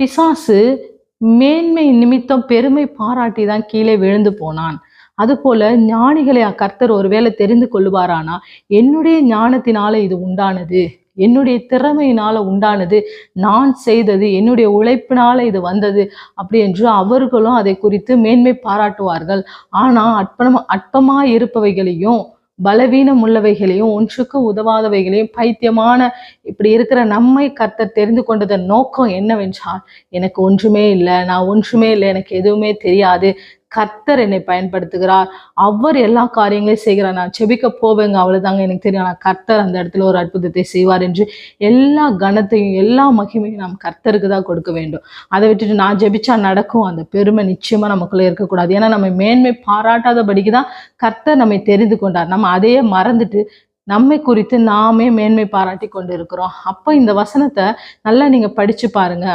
பிசாசு மேன்மை நிமித்தம் பெருமை பாராட்டி தான் கீழே விழுந்து போனான். அதுபோல ஞானிகளை கர்த்தர் ஒருவேளை தெரிந்து கொள்வாரானா என்னுடைய ஞானத்தினால இது உண்டானது. என்னுடைய திறமையினால உண்டானது. நான் செய்தது என்னுடைய உழைப்பினால இது வந்தது அப்படி என்று அவர்களும் அதை குறித்து மேன்மை பாராட்டுவார்கள். ஆனா அற்பமா அற்பமா இருப்பவைகளையும் பலவீனம் உள்ளவைகளையும் ஒன்றுக்கு உதவாதவைகளையும் பைத்தியமான இப்படி இருக்கிற நம்மை கர்த்தர் தெரிந்து கொண்டதன் நோக்கம் என்னவென்றால் எனக்கு ஒன்றுமே இல்லை நான் ஒன்றுமே இல்லை எனக்கு எதுவுமே தெரியாது கர்த்தர் என்னை பயன்படுத்துகிறார். அவர் எல்லா காரியங்களையும் செய்கிறார். நான் செபிக்க போவேங்க அவ்வளவுதாங்க எனக்கு தெரியும். ஆனால் கர்த்தர் அந்த இடத்துல ஒரு அற்புதத்தை செய்வார் என்று எல்லா கணத்தையும் எல்லா மகிமையும் நாம் கர்த்தருக்கு தான் கொடுக்க வேண்டும். அதை விட்டுட்டு நான் ஜெபிச்சா நடக்கும். அந்த பெருமை நிச்சயமா நமக்குள்ள இருக்கக்கூடாது. ஏன்னா நம்ம மேன்மை பாராட்டாதபடிக்கு தான் கர்த்தர் நம்மை தெரிந்து கொண்டார். நம்ம அதையே மறந்துட்டு நம்மை குறித்து நாமே மேன்மை பாராட்டி கொண்டு இருக்கிறோம் அப்போ இந்த வசனத்தை நல்லா நீங்க படிச்சு பாருங்க.